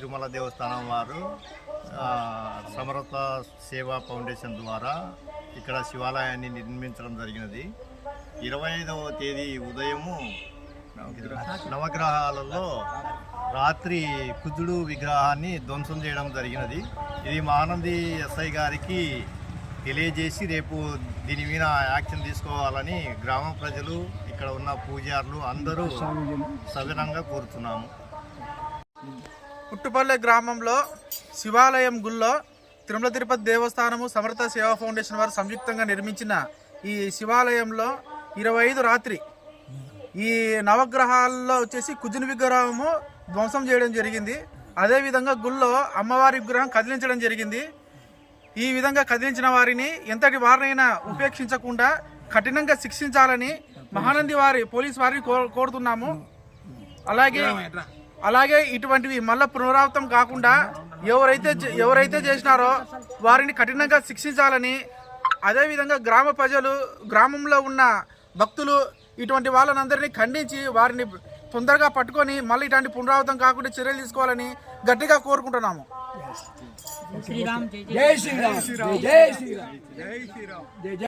తిరుమల దేవస్థానం వారు సమరత సేవా ఫౌండేషన్ ద్వారా ఇక్కడ శివాలయాన్ని నిర్మించడం జరిగినది. ఇరవై ఐదవ తేదీ ఉదయము నవగ్రహాలలో రాత్రి కుజుడు విగ్రహాన్ని ధ్వంసం చేయడం జరిగినది. ఇది మానంది ఎస్ఐ గారికి తెలియజేసి రేపు దీని మీద యాక్షన్ తీసుకోవాలని గ్రామ ప్రజలు ఇక్కడ ఉన్న పూజారులు అందరూ సవినంగా కోరుతున్నాము. పుట్టుపల్లె గ్రామంలో శివాలయం గుళ్ళో తిరుమల తిరుపతి దేవస్థానము సమర్థ సేవా ఫౌండేషన్ వారు సంయుక్తంగా నిర్మించిన ఈ శివాలయంలో ఇరవై ఐదు రాత్రి ఈ నవగ్రహాల్లో వచ్చేసి కుజుని విగ్రహము ధ్వంసం చేయడం జరిగింది. అదేవిధంగా గుళ్ళో అమ్మవారి విగ్రహం కదిలించడం జరిగింది. ఈ విధంగా కదిలించిన వారిని ఎంతటి వారినైనా ఉపేక్షించకుండా కఠినంగా శిక్షించాలని మహానంది వారి పోలీస్ వారిని కో కోరుతున్నాము. అలాగే అలాగే ఇటువంటివి మళ్ళా పునరావృతం కాకుండా ఎవరైతే ఎవరైతే చేసినారో వారిని కఠినంగా శిక్షించాలని అదేవిధంగా గ్రామ ప్రజలు గ్రామంలో ఉన్న భక్తులు ఇటువంటి వాళ్ళనందరినీ ఖండించి వారిని తొందరగా పట్టుకొని మళ్ళీ ఇటువంటి పునరావృతం కాకుండా చర్యలు తీసుకోవాలని గట్టిగా కోరుకుంటున్నాము. జై శ్రీరామ్. జై శ్రీరామ్. జై శ్రీరామ్.